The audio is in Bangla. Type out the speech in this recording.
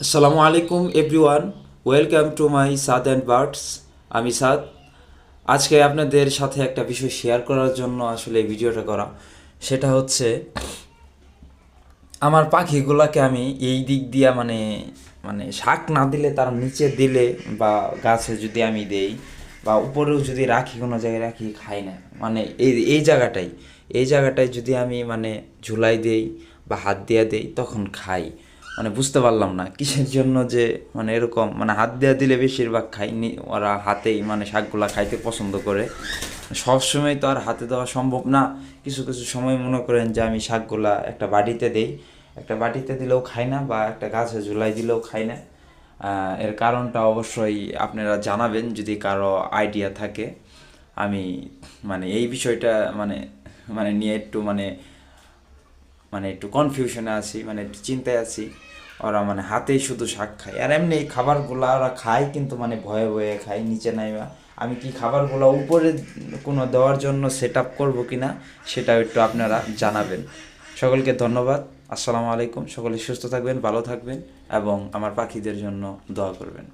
আসসালামু আলাইকুম everyone welcome to my Saad and birds আমি সাদ। আজকে আপনাদের সাথে একটা বিষয় শেয়ার করার জন্য আসলে এই ভিডিওটা করা। সেটা হচ্ছে, আমার পাখিগুলোকে আমি এই দিক দিয়া মানে মানে শাক না দিলে তার নিচে দিলে বা গাছে যদি আমি দেই বা উপরেও যদি রাখি, কোনো জায়গায় রাখি, খাই না। মানে এই এই জায়গাটাই। এই জায়গাটায় যদি আমি মানে ঝুলাই দেই বা হাত দিয়ে দেই, তখন খাই। মানে বুঝতে পারলাম না কিসের জন্য যে মানে এরকম মানে হাত দেওয়া দিলে বেশিরভাগ খাইনি ওরা হাতেই মানে শাকগুলা খাইতে পছন্দ করে। সবসময় তো আর হাতে দেওয়া সম্ভব না। কিছু কিছু সময় মনে করেন যে আমি শাকগুলা একটা বাটিতে দেই। একটা বাটিতে দিলেও খাই না বা একটা গাছে ঝুলাই দিলেও খাই না। এর কারণটা অবশ্যই আপনারা জানাবেন যদি কারও আইডিয়া থাকে। আমি মানে এই বিষয়টা মানে মানে নিয়ে একটু মানে মানে একটু কনফিউশনে আছি মানে একটু চিন্তায় আছি। ওরা মানে হাতেই শুধু শাক খায়। আর এমনি এই খাবারগুলো ওরা খায় কিন্তু মানে ভয়ে ভয়ে খায়, নিচে নাইবা আমি কি খাবারগুলো উপরে কোনো দেওয়ার জন্য সেট আপ করব কি না সেটাও একটু আপনারা জানাবেন। সকলকে ধন্যবাদ। আসসালামু আলাইকুম। সকলে সুস্থ থাকবেন, ভালো থাকবেন এবং আমার পাখিদের জন্য দোয়া করবেন।